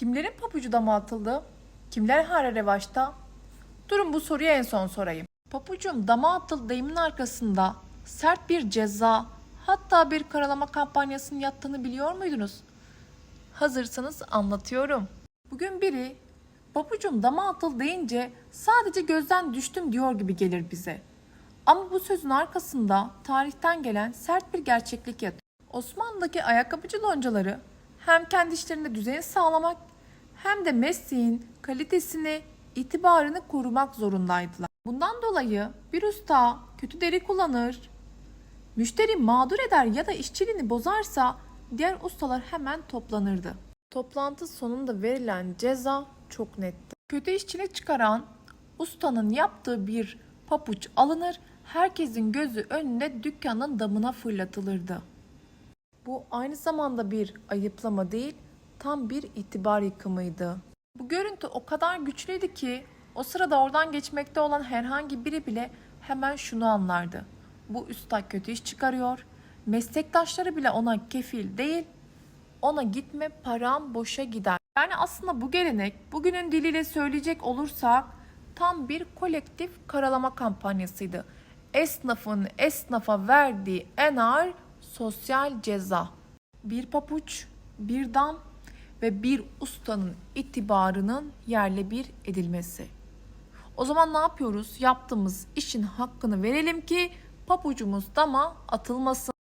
Kimlerin papucu dama atıldı? Kimler hala revaçta? Durun bu soruyu en son sorayım. Papucum dama atıldı deyimin arkasında sert bir ceza hatta bir karalama kampanyasının yattığını biliyor muydunuz? Hazırsanız anlatıyorum. Bugün biri papucum dama atıl deyince sadece gözden düştüm diyor gibi gelir bize. Ama bu sözün arkasında tarihten gelen sert bir gerçeklik yatıyor. Osmanlı'daki ayakkabıcı loncaları hem kendi işlerinde düzeni sağlamak hem de mesleğin kalitesini, itibarını korumak zorundaydılar. Bundan dolayı bir usta kötü deri kullanır, müşteri mağdur eder ya da işçiliğini bozarsa diğer ustalar hemen toplanırdı. Toplantı sonunda verilen ceza çok netti. Kötü işçilik çıkaran ustanın yaptığı bir papuç alınır, herkesin gözü önünde dükkanın damına fırlatılırdı. Bu aynı zamanda bir ayıplama değil, tam bir itibar yıkımıydı. Bu görüntü o kadar güçlüydü ki o sırada oradan geçmekte olan herhangi biri bile hemen şunu anlardı. Bu usta kötü iş çıkarıyor. Meslektaşları bile ona kefil değil. Ona gitme param boşa gider. Yani aslında bu gelenek bugünün diliyle söyleyecek olursak tam bir kolektif karalama kampanyasıydı. Esnafın esnafa verdiği en ağır sosyal ceza. Bir papuç, bir dam ve bir ustanın itibarının yerle bir edilmesi. O zaman ne yapıyoruz? Yaptığımız işin hakkını verelim ki papucumuz dama atılmasın.